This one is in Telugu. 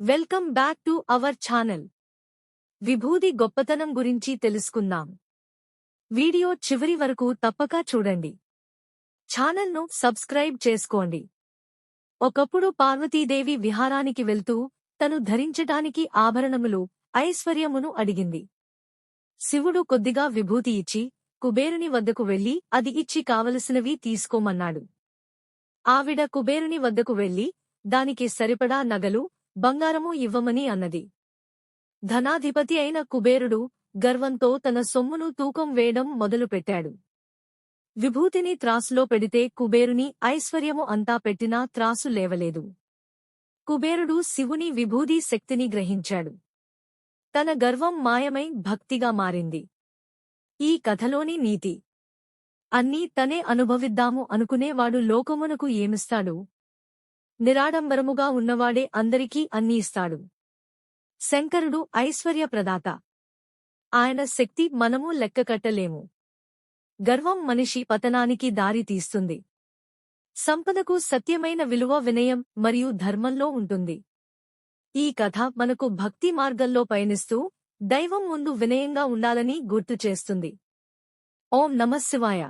Welcome back to our channel. విభూది గొప్పతనం గురించి తెలుసుకుందాం. వీడియో చివరి వరకు తప్పక చూడండి. ఛానల్ను సబ్స్క్రైబ్ చేసుకోండి. ఒకప్పుడు పార్వతీదేవి విహారానికి వెళ్తూ తను ధరించటానికి ఆభరణములు ఐశ్వర్యమును అడిగింది. శివుడు కొద్దిగా విభూతి ఇచ్చి కుబేరుని వద్దకు వెళ్ళి అది ఇచ్చి కావలసినవి తీసుకోమన్నాడు. ఆవిడ కుబేరుని వద్దకు వెళ్ళి దానికి సరిపడా నగలు బంగారము ఇవ్వమని అన్నది. ధనాధిపతి అయిన కుబేరుడు గర్వంతో తన సొమ్మును తూకం వేయడం మొదలుపెట్టాడు. విభూతిని త్రాసులో పెడితే కుబేరుని ఐశ్వర్యము అంతా పెట్టినా త్రాసు లేవలేదు. కుబేరుడు శివుని విభూది శక్తిని గ్రహించాడు. తన గర్వం మాయమై భక్తిగా మారింది. ఈ కథలోని నీతి. అన్నీ తనే అనుభవిద్దాము అనుకునేవాడు లోకమునకు ఏమిస్తాడు? నిరాడంబరముగా ఉన్నవాడే అందరికీ అన్ని ఇస్తాడు. శంకరుడు ఐశ్వర్య ప్రదాత ఆయన శక్తి మనము లెక్కకట్టలేము. గర్వం మనిషి పతనానికి దారి తీస్తుంది. సంపదకు సత్యమైన విలువ వినయం మరియు ధర్మంలో ఉంటుంది. ఈ కథ మనకు భక్తి మార్గంలో పయనిస్తూ దైవం ముందు వినయంగా ఉండాలని గుర్తు చేస్తుంది. ఓం నమశివాయ